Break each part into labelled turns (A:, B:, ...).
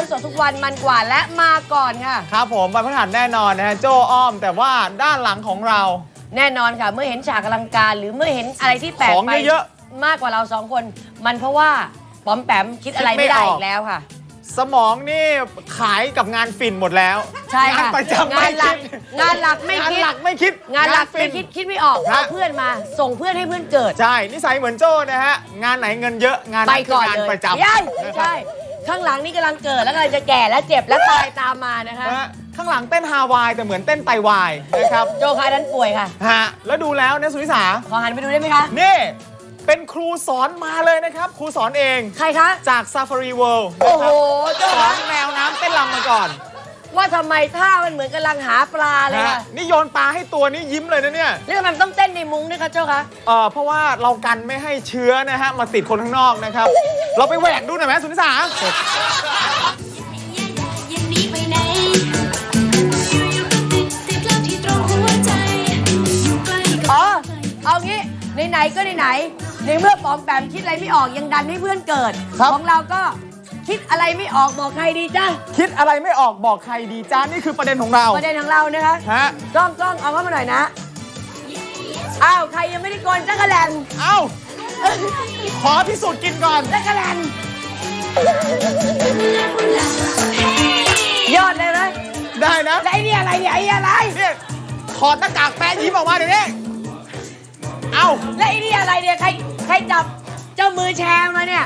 A: ฟ์สดทุกวันมันกว่าและมาก่อนค่ะ
B: ครับผมวันพฤหัสแน่นอนนะฮะโจอ้อม แต่ว่าด้านหลังของเรา
A: แน่นอนค่ะ เมื่อเห็นฉากอลังการ หรือเมื่อเห็นอะไรที่แปลก
B: ของ
A: ไป
B: เยอะ
A: มากกว่าเราสองคน มันเพราะว่าป๋อมแปมคิดอะไรไม่ได้
B: คิดไม่ออก
A: อีกแล้วค่ะ
B: สมองนี่ขายกับงานฟินหมดแล้ว
A: ใช่
B: งาน
A: ค่ะ
B: ประจำ
A: งานหลัก
B: ไม่คิด
A: งานหลักไม่
B: งาน
A: คิด
B: หลักไม่คิด
A: งานหลัก
B: ฟิ
A: ไม่คิดคิดไม่ออก
B: ฮะ
A: เอาเพื่อนมาส่งเพื่อนให้เพื่อนเกิด
B: ใช่นิสัยเหมือนโจ้นะฮะ งานไหนเงินเยอะงาน
A: ไป
B: นั้นคื
A: ก่อน
B: งาน
A: เลย
B: ประจำ
A: ยัย
B: นะครับ
A: ใช่ ข้างหลังนี่กำลังเกิดแล้วกำลังจะแก่และเจ็บและตายตามมานะคะ
B: นะฮะข้างหลังเต้นฮาวายแต่เหมือนเต้นไตวายนะครับ
A: โจคายนั้นป่วยค่ะ
B: ฮะแล้วดูแล้วเนี่ยสุนิสา
A: ขอหันไปดูได้ไหมคะ
B: นี่ เป็นครูสอนมาเลยนะครับ ครูสอนเอง
A: ใครคะ
B: จาก Safari World
A: โอ้โห
B: นะค
A: เจ้า
B: รับสอ
A: คะ
B: นแมวน้ำเต้นรำมาก่อน
A: ว่าทำไมท่ามันเหมือนกำลังหาปลาเลย
B: ฮะ
A: ค่ะ
B: นี่โยนปลาให้ตัวนี้ยิ้มเลยนะเนี่ย
A: แล้วทำไมมันต้องเต้นในมุ้งด้วยคะเจ้าคะ
B: เอ่อเพราะว่าเรากันไม่ให้เชื้อนะฮะ มาติดคนข้างนอกนะครับ เราไปแหวกดูหน่อยไหมสุนิสา
C: ยังหนีไปไหนอยู่ๆก็ติดติดแล้วที่ตรงหัวใจ อยู่ใกล้กับ
A: อ๋อเอางี้ไหนๆก็ไหนๆในเมื่อปอมแปมคิดอะไรไม่ออกยังดันให้เพื่อนเกิด
B: ครับ
A: ของเราก็ คิดอะไรไม่ออกบอกใครดีจ้า
B: คิดอะไรไม่ออกบอกใครดีจ้านี่คือประเด็นของเรา
A: ประเด็นของเรานะคะ
B: ฮะ
A: กล้องกล้องเอาเข้ามาหน่อยนะอ้าวใครยังไม่ได้โกนจักรแลน
B: เอ้าขอพิสูจน์กินก่อน
A: จักรแลนยอดเลยนะ
B: ได้นะ
A: แล้วไอ้นี่อะไรเนี่ยไอ้นี่อะไร
B: เนี่ยถอดหน้ากากแปะยิ้มออกมาเดี๋ยวนี้เอ้า
A: แล้วไอ้นี่อะไรเนี่ยใครใครจับเจ้ามือแชร์มาเนี่ย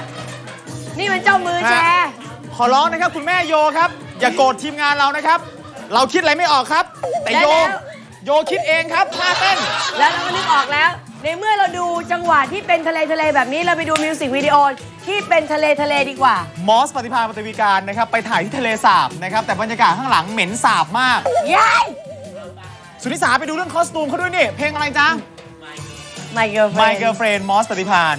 A: นี่มันเจ้ามือแชร์
B: ขอร้องนะครับคุณแม่โยครับ อย่าโกรธทีมงานเรานะครับ เราคิดอะไรไม่ออกครับ แต่โย
A: แล้ว
B: โยคิดเองครับท่าเต้น
A: แล้วเราก็นึกออกแล้ว ในเมื่อเราดูจังหวะที่เป็นทะเลทะเลแบบนี้เราไปดูมิวสิกวิดีโอที่เป็นทะเลทะเลดีกว่า
B: มอสปฏิภาณปฏิวิการนะครับ ไปถ่ายที่ทะเลสาบนะครับ แต่บรรยากาศข้างหลังเหม็นสาบมาก
A: ย้าย
B: สุนิสาไปดูเรื่องคอสตูมเขาด้วยนี่ เพลงอะไรจ๊ะ
A: My girlfriend
B: My Girlfriend มอสปฏิภาณ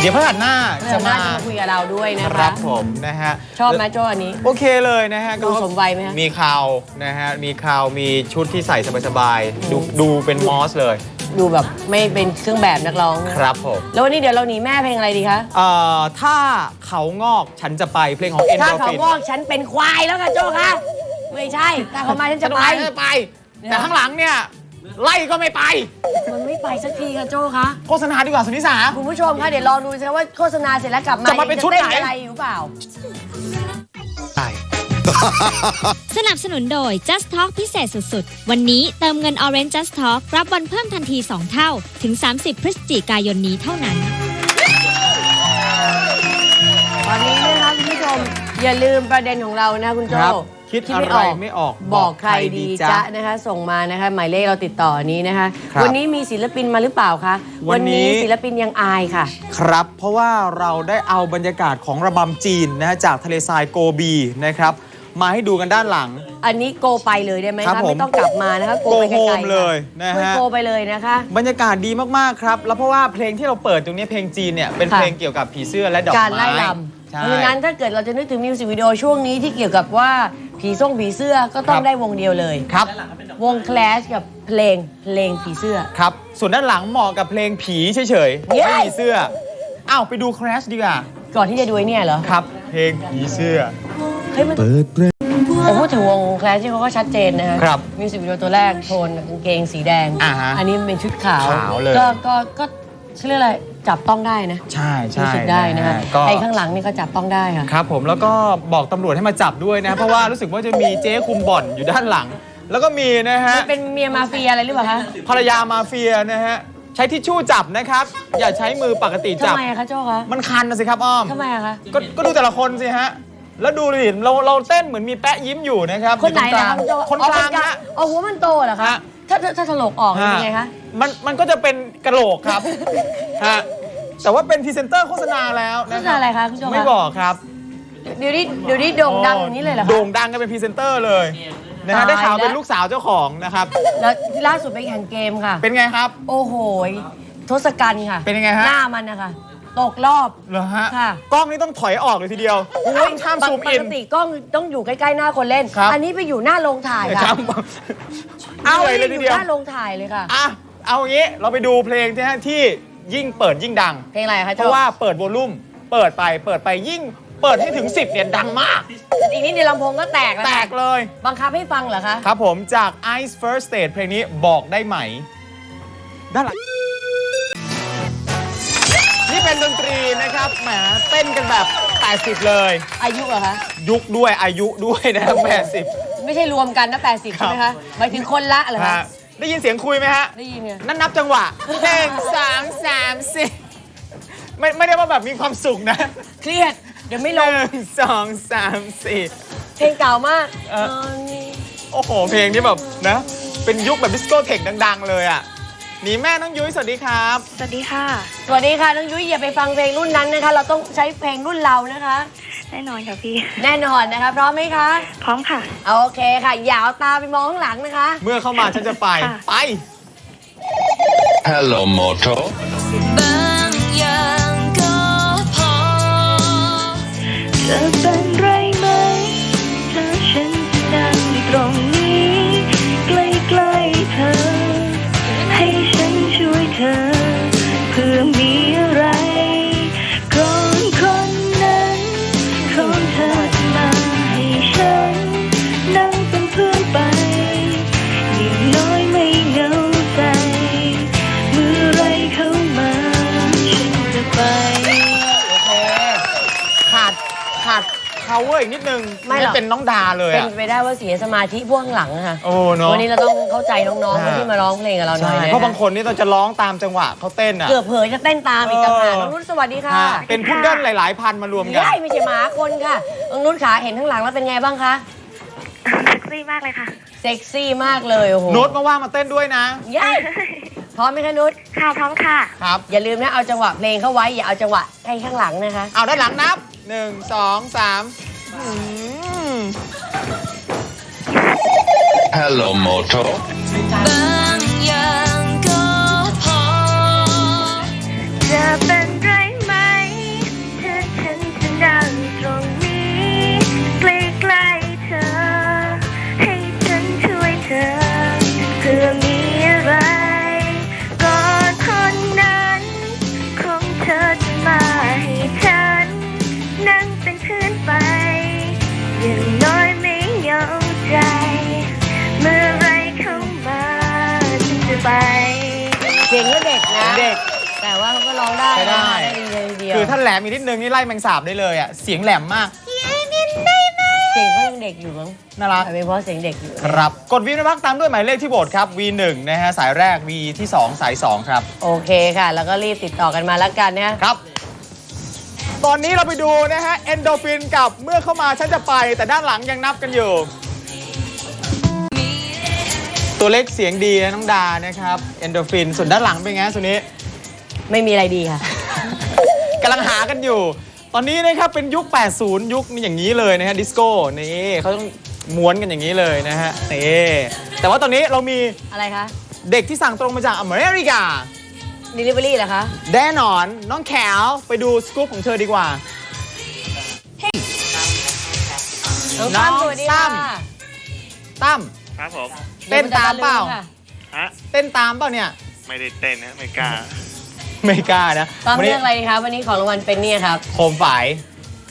B: เดี๋ยวพฤหัสหน้า
A: จะ
B: จะ
A: มา
B: มา
A: จะมาคุยกับเราด้วยนะ
B: ค
A: คะ
B: รับผมนะฮะ
A: ชอบไหมโจอันนี้
B: โอเคเลยนะฮะ
A: ดูสมวัยไหมฮะ
B: มีคราวนะฮะ มีคราวมีชุดที่ใส่สบายๆดูดูเป็นมอสเลย
A: ดูแบบไม่เป็นเครื่องแบบนักร้อง
B: ครับผม
A: แล้ววันนี้เดี๋ยวเราหนีแม่เพลงอะไรดีคะ
B: เอ่อถ้าเขางอกฉันจะไปเพลงของเอ็น
A: ถ้า
B: โด
A: เขา
B: ฟิน
A: วอกฉันเป็นควายแล้วค่ะโจคะไม่ใช่ ถ้าเขามาฉันจะไป
B: ฉันจะไป แต่ข้างหลังเนี่ย ไล่ก็ไม่ไป
A: มันไม่ไปสักทีค่ะโจคะ
B: โฆษณาดีกว่าสุนิสา
A: คุณผู้ชมคะเดี๋ยวลองดูสิคะว่าโฆษณาเสร็จแล้วกลับมา
B: จะมาเป็นชุดไหน
A: ต้อะไรอยู่เปล่า
D: สนับสนุนโดย Just Talk พิเศษสุดๆ วันนี้เติมเงิน Orange Just Talk รับวันเพิ่มทันที 2 เท่า ถึง 30 พฤศจิกายนนี้เท่านั้น
A: ตอนนี้นะคะคุณผู้ชม อย่าลืมประเด็นของเรานะคุณโจ
B: ครับ คิดอะไรไม่ออก
A: บอกใครดี
B: จ๊ะ
A: จ๊ะนะคะ ส่งมานะคะ หมายเลขเราติดต่อนี้นะคะ
B: ครับ
A: วันนี้มีศิลปินมาหรือเปล่าคะ
B: วันนี้
A: ศิลปินยังอายค่ะ
B: ครับ เพราะว่าเราได้เอาบรรยากาศของระบำจีนนะฮะจากทะเลทรายโกบีนะครับ มาให้ดูกันด้านหลัง
A: อันนี้โกไปเลยได้ไหม
B: ครั
A: คะ
B: บผม
A: ไม่ต้องกลับมานะคะโกไปไกล
B: Go
A: ๆ
B: home เลยนะฮะ
A: คุณโกไปเลยนะคะ
B: บรรยากาศดีมาก ๆ ครับ แล้วเพราะว่าเพลงที่เราเปิดตรงนี้เพลงจีนเนี่ยเป็น
A: ค่ะ
B: เพลงเกี่ยวกับผีเสื้อและดอกไม้
A: การไล่ลำ
B: ใช่
A: เพราะฉะนั้นถ้าเกิดเราจะนึกถึงมิวสิกวิดีโอช่วงนี้ที่เกี่ยวกับว่าผีส่งผีเสื้อก็ต้อ
B: ค
A: ง
B: รับ
A: ได้วงเดียวเลย
B: ครับ
A: วงแคลชกับเพลงเพลงผีเสื้อ
B: ครับ ส่วนด้านหลังเหมาะกับเพลงผีเฉยๆ
A: เย้
B: ไม่มีเสื้อ อ้าว ไปดู Crash ดีกว่า
A: ก่อนที่จะดูไอ้เนี่ยเหรอ
B: ครับ เพลงผีเสื้อ
A: เฮ้ยมันผมพูดถึงวงแคลชที่เขาก็ชัดเจนนะฮะ
B: ครับ
A: มิวสิกวิดีโอตัวแรกโทนกางเกงสีแดง
B: อ่าฮะ
A: นนี้มันเป็นชุดขาว
B: ขาวเลย
A: ก็ก็ก็ ชื่อเรียกอะไรจับต้องได้นะ
B: ใช่ใช่
A: รู้สึกได้นะคะ
B: ก็
A: ไอ้ข้างหลังนี่ก็จับต้องได้ค่ะ
B: ครับผมแล้วก็บอกตำรวจให้มาจับด้วยนะ เพราะว่ารู้สึกว่าจะมีเจ๊คุมบ่อนอยู่ด้านหลัง แล้วก็มีนะฮะ
A: มันเป็นเมียมาเฟียอะไรหรือเปล่าคะ
B: ภรรยามาเฟียนะฮะ ใช้ทิชชู่จับนะครับ อย่าใช้มือปกติจั
A: ทำ
B: บ
A: ไมอะคะโจ้คะ
B: มันคันนะสิครับอ้อม
A: ทำไมอะคะ
B: ก็ก็ดูแต่ละคนสิฮะ แล้วดูดิเราเราเต้นเหมือนมีแปะยิ้มอยู่นะครับ
A: คนไหน
B: อยู่ตรง
A: นะ
B: กลาง
A: คุณโจ้
B: คน
A: อ๋อก
B: ลางฮะ
A: อ๋อหัวมันโตเหรอคะ
B: ฮะ
A: ถ้าถ้าถ้าถลกออกเป็นยังไงคะ
B: มันมันก็จะเป็นกระโหลกครับ ฮะ แต่ว่าเป็นพรีเซนเตอร์โฆษณาแล้ว
A: โฆ
B: นะ
A: ษณาอะไรคะคุณโจ้คะ
B: ไม่บอกครับ
A: เดี๋ยวนี้เดี๋ยวนี้โด่งดังอย่างนี้เลยเหรอคะ
B: โด่งดังกันเป็นพรีเซนเตอร์เลยนะฮะ
A: ตาย
B: ได้ข่าว
A: แล้ว
B: เป็นลูกสาวเจ้าของนะครับ
A: แล้วล่าสุดไปแข่งเกมค่ะ
B: เป็นไงครับ
A: โอ้โหยทศกัณฐ์ค่ะ
B: เป็นยังไงฮะ
A: หน้ามันนะคะตกรอบ
B: เหรอฮะ
A: ค่ะ
B: กล้องนี้ต้องถอยออกเลยทีเดียวห้ามห้ามซูม
A: ป
B: อิ
A: ก
B: น
A: ติกล้องต้องอยู่ใกล้ ๆ หน้าคนเล่น
B: ครับ
A: อันนี้ไปอยู่หน้าโรงถ่าย
B: ค
A: ค่ะ
B: รับ
A: เอา
B: เหนื่อย
A: ไป
B: เลย
A: อ
B: ที
A: ยู่
B: เดียว
A: หน้าโรงถ่ายเลยค่ะ
B: อะ เอาอย่างนี้เราไปดูเพลงที่ฮะที่ยิ่งเปิดยิ่งดัง
A: เพลงอะไรคะ
B: เพ
A: โจ้
B: ราะว่าเปิดวอลลุ่ม เปิดไปเปิดไปยิ่งเปิดให้ถึง 10เนี่ยดังมาก
A: อีกนิดเดียวลำโพงก็แตกแล้ว
B: แต
A: ค่ะ
B: กเลย
A: บังคับให้ฟังเหรอคะ
B: ครับผมจาก Ice First Stage เพลงนี้บอกได้ไหม ด้านหลัง นี่เป็นดนตรีนะครับแหมเต้นกันแบบ 80 เลย
A: อายุเหรอคะ
B: ยุคด้วยอายุด้วยนะครับ80
A: ไม่ใช่รวมกันนะ80ใช่ไหม
B: ครั
A: คะ
B: บ
A: หมายถึงคนละเหรอคะ
B: ฮะได้ยินเสียงคุยไหมฮะ
A: ได้ยินไง
B: นั่นนับจังหวะ หนึ่งสองสามสี่ไม่ไม่ได้ว่าแบบมีความสุขนะ
A: เครียด เดี๋ยวไม่
B: ห
A: ลง
B: นึ่งสองสามสี่
A: เพลงเก่ามาก
B: เออโอ้โห เพลงนี้แบบนะ เป็นยุคแบบดิสโก้เทคดัง ๆ เลยอะ หนีแม่น้องยุ้ยสวัสดีครับ
E: สวัสดีค่ะ
A: สวัสดีค่ะ น้องยุ้ยอย่าไปฟังเพลงรุ่นนั้นนะคะ เราต้องใช้เพลงรุ่นเรานะคะ
E: แน่นอนค่ะพี่
A: แน่นอนนะคะพร้อมไหมคะ
E: พร้อมค่ะ
A: โอเคค่ะอย่าเอาตาไปมองข้างหลังนะคะ
B: เมื่อเข้ามาฉันจะไป
E: ค่ะ
B: ไป
F: Hello, Moto.
C: บ
B: ด power อีกนิดนึง
A: ไม่หรอก
B: เป็นน้องดาเลย
A: เป็น
B: อะ
A: ไปได้ว่าเสียสมาธิพวกข้างหลังอะค่ะ
B: โอ้เนาะ
A: วันนี้เราต้องเข้าใจน้องๆคนที่มาร้องเพลงกับเราหน่
B: ใช่
A: อยนะ
B: เพราะบางคนนี่ต้องจะร้องตามจังหวะเขาเต้นอะ
A: เกือบเผลอจะเต้นตามอีกต่างหาก
B: เออ
A: น้องนุ่นสวัสดีค่ะ
B: ฮะเป็นพุดเดิ้ลหลาย ๆ พันมารวมกัน
A: ใช่ไม่ใช่หมาคนค่ะน้องนุ่นขาเห็นข้างหลังแล้วเป็นไงบ้างคะ
E: เซ็กซี่มากเลยค่ะ
A: เซ็กซี่มากเลยโอ้โห
B: นุชมาว่างมาเต้นด้วยนะ
A: ยัยพร้อมไหมคะนุช
E: ค่ะพร้อมค่ะ
B: ครับ
A: อย่าลืมนะเอาจังหวะเพลงเข้าไว้อย่าเอาจังหวะให้ข้างหลังนะคะ
B: เอาด้านหลังนับหนึ่งสองสามอืม Mm-hmm.
F: Hello, Moto.
C: บ
A: งก็เด็กนะ
B: เด็ก
A: แต่ว่าเขาก็ร้องได้
B: ใช้ได้
A: ดีเลยทีเดียว
B: คือถ้าแหลมอีกนิดนึงนี่ไล่แมงสาบได้เลยอะ เสียงแหลมมาก
A: เสียงเขายังเด็กอยู่มั้ง
B: น่ารัก
A: แต่เป็นเพราะเสียงเด็กอยู่
B: ครับ กดวีนพักตามด้วยหมายเลขที่โบสครับ V1 นะฮะ สายแรก V ที่ 2 สาย 2 ครับ
A: โอเคค่ะ แล้วก็รีบติดต่อกันมาแล้วกันนะ
B: ครับตอนนี้เราไปดูนะฮะ เอนโดฟินกับเมื่อเข้ามาฉันจะไป แต่ด้านหลังยังนับกันอยู่ ตัวเล็กเสียงดีนะน้องดานะครับเอนโดฟินส่วนด้านหลังเป็นไงสุนี้
A: ไม่มีอะไรดีค่ะ
B: กำลังหากันอยู่ ตอนนี้นะครับเป็นยุค 80 ยุคนี้อย่างนี้เลยนะฮะดิสโก้นี่เขาต้องม้วนกันอย่างนี้เลยนะฮะนี่แต่ว่าตอนนี้เรามี
A: อะไรคะ
B: เด็กที่สั่งตรงมาจากอเมริกา
A: delivery เหรอคะ
B: แน่นอนน้องแขวไปดูสกู๊ปของเธอดีกว่า
A: น้องตั้ม
B: น้อง
A: สวัสดีค่ะ
B: ตั้ม
G: ครับผม
B: เต้นตามเปล่า
A: ค่ะ
G: ฮะ
B: เต้นตามเปล่าเนี่ย
G: ไม่ได้เต้นนะไม่กล้า
B: ไม่กล้านะ
A: ตั้ม
B: วัน
A: เรื่
B: นี้
A: องอะไรดีครับ วันนี้ของรางวัลเป็นเนี่ยครับ
B: โคมฝ่าย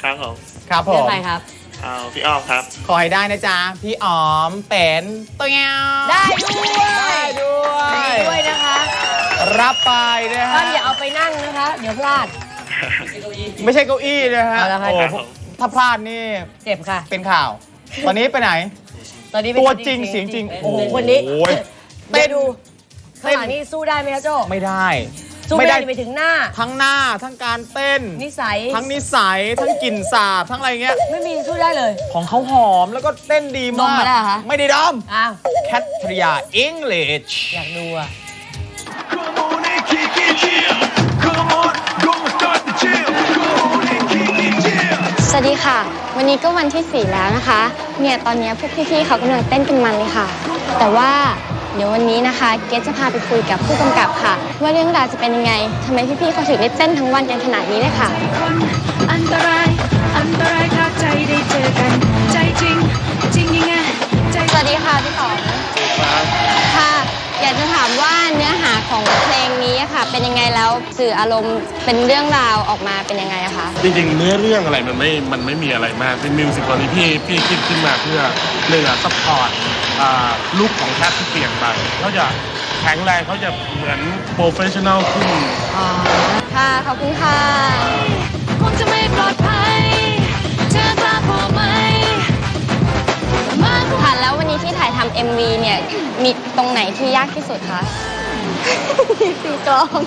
G: ครับผม
B: ครับผ
A: เรื่อง
B: ม
A: อะไรครับ
G: เอาพี่อ้อมครับ
B: ขอให้ได้นะจ๊ะ พี่อ๋อมเป็นตัวเงา
A: ได้ด้วย
B: ได้ด้วย
A: ดีด้วยนะคะ
B: รับไปนะฮะ
A: ตั้มอย่าเอาไปนั่งนะคะ เดี๋ยวพลาด
B: ไม่ใช่เก้าอี้นะฮะ
A: เอาละค่ะ
B: โอ้
G: ครับผม
B: ถ้าพลาดนี่
A: เจ็บค่ะ
B: เป็นข่าว ตอนนี้ไปไหน
A: ตอนนี้เป็น
B: ตัวจริงเสียงจริง
A: โอ้โหคนนี้
B: โอ้ย
A: เต้น ดู
B: เต้
A: ข้าง
B: น
A: หลังนี่สู้ได้ไหมคะโจ้
B: ไม่ได้
A: สู้
B: ไม่
A: ไม่
B: ได้
A: ได้ไปถึงหน้า
B: ทั้งหน้าทั้งการเต้น
A: นิสัย
B: ทั้งนิสัย ทั้งกลิ่นสาบ ทั้งอะไรเงี้ย
A: ไม่มีสู้ได้เลย
B: ของเขาหอมแล้วก็เต้นดี
A: ด
B: มามก
A: มาแล้วเหรอคะ
B: ไม่ได้ดม
A: อ้าว
B: แคทริยาอังกฤษ
A: อยากดูอะ
H: Come on and kick it, yeah. Come on,
I: วัสดีค่ะ วันนี้ก็วันที่ 4 แล้วนะคะ เนี่ยตอนนี้พวกพี่ๆเขากำลังเต้นกันมันเลยค่ะ แต่ว่าเดี๋ยววันนี้นะคะ เกสจะพาไปคุยกับผู้กำกับค่ะ ว่าเรื่องราวจะเป็นยังไงทำไมพี่ๆเขาถึงได้เต้นทั้งวันกันขนาดนี้เลยค่ะ
C: คนอันตราย อันตรายถ้าใจได้เจอกัน ใจจริง จริงยังไงใจ
I: สวัสดีค่ะพี่ป๋อง สื่ออารมณ์เป็นเรื่องราวออกมาเป็นยังไงอะคะ
J: จริงๆเนื้อเรื่องอะไรมันไม่ มันไม่มีอะไรมากเป็นมิวสิกตอนนี้พี่พี่คิดขึ้นมาเพื่อหนึ่งอะซัพพอร์ตลุคของแคทที่เปลี่ยนไปเขาจะแข็งแรงเขาจะเหมือนโปรเฟชชั่นอลขึ้น
I: ค่ะ ขอบคุณค่ะ
C: คงจะไม่ปลอดภัยเธอกล้าพอไหมมากกว่า
I: ค่ะแล้ววันนี้ที่ถ่ายทำ MV เนี่ยมีตรงไหนที่ยากที่สุดคะ ตีกลอง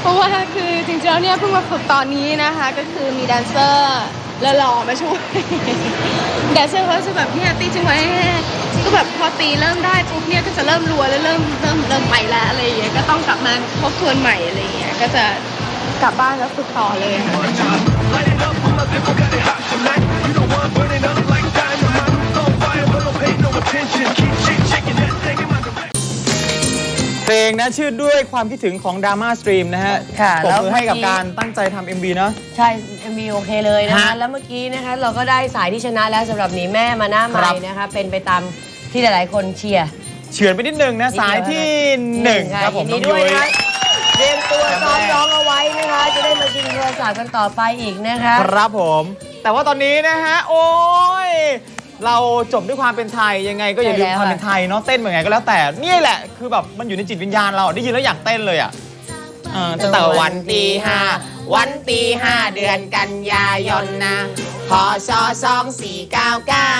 K: เพราะว่าคือจริงๆแล้วเนี่ยเพิ่งมาฝึกตอนนี้นะคะ ก็คือมีแดนเซอร์แล้วหล่อมาช่วย แดนเซอร์เขาจะแบบเนี่ยตีจังหวะให้แน่ก็แบบพอตีเริ่มได้ปุ๊บเนี่ยก็จะเริ่มรัวแล้วเริ่มเริ่มเริ่มไปแล้วอะไรอย่างเงี้ยก็ต้องกลับมาทบทวนใหม่อะไรอย่างเงี้ยก็จะกลับบ้านแล้วฝึกต่อเลยค่ะ
B: เพลงนะชื่อด้วยความคิดถึงของดราม่าสตรีมนะฮะ
A: ค่ะ
B: ปรบ
A: แล้ว
B: มือให้กับ
A: เมื่อกี้
B: การตั้งใจทำ MV เนาะ
A: ใช่ MV โอเคเลยนะคะ
B: ฮะ
A: แล้วเมื่อกี้นะคะเราก็ได้สายที่ชนะแล้วสำหรับหนีแม่มาหน้าให
B: ครั
A: ม่
B: บ
A: นะคะ เป็นไปตามที่หลายๆคนเชียร์
B: เฉือนไปนิดนึงนะ สายที่หนึ่งครับผม
A: ยิ
B: น้
A: น
B: อง
A: ดีด้วย
B: ยุ้ย
A: นะคะเตรียมตัวซ้อมร้องเอาไว้นะคะ จะได้มาชิงโทรศัพท์กันต่อไปอีกนะคะ
B: ครับผม แต่ว่าตอนนี้นะฮะ โอ้ย เราจบด้วยความเป็นไทยยังไงก็อย่าลืม
A: ใช่แล้ว
B: ความเป็นไทยเนาะเต้นเหมือนไงก็แล้วแต่นี่แหละคือแบบมันอยู่ในจิตวิญญาณเราได้ยินแล้วอยากเต้นเลยอะเออตั้งแต่วันตีห้าวันตีห้าเดือนกันยายนนะพศสองสี่เก้าเก้า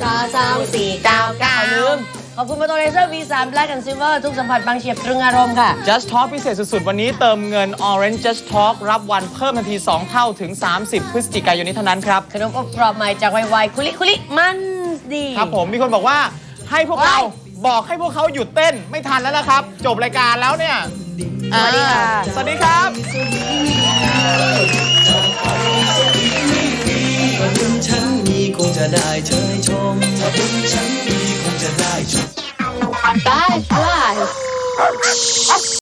B: สสองสี่เก้าเก้า
A: อย่าลืม ขอบคุณมาโตเลเซอร์ V3 Black and Silver ทุกสัมผัสบางเฉียบตรึงอารมณ์ค่ะ
B: Just Talk พิเศษสุด ๆ วันนี้เติมเงิน Orange Just Talk รับวันเพิ่มทันที 2 เท่าถึง 30 พฤศจิกายนนี้เท่านั้นครับ
A: ขนมอบกรอบใหม่จากไวๆคุลิคุลิมันดี
B: ครับผมมีคนบอกว่าให้พวกเราบอกให้พวกเขาหยุดเต้นไม่ทันแล้วนะครับ จบรายการแล้วเนี่ย
A: สวัสดีค่ะ
B: อ่าสวัสดีครับ
L: ฉันมีคงจะได้เชยชมถ้าบุญฉันมี
I: Bye. Bye.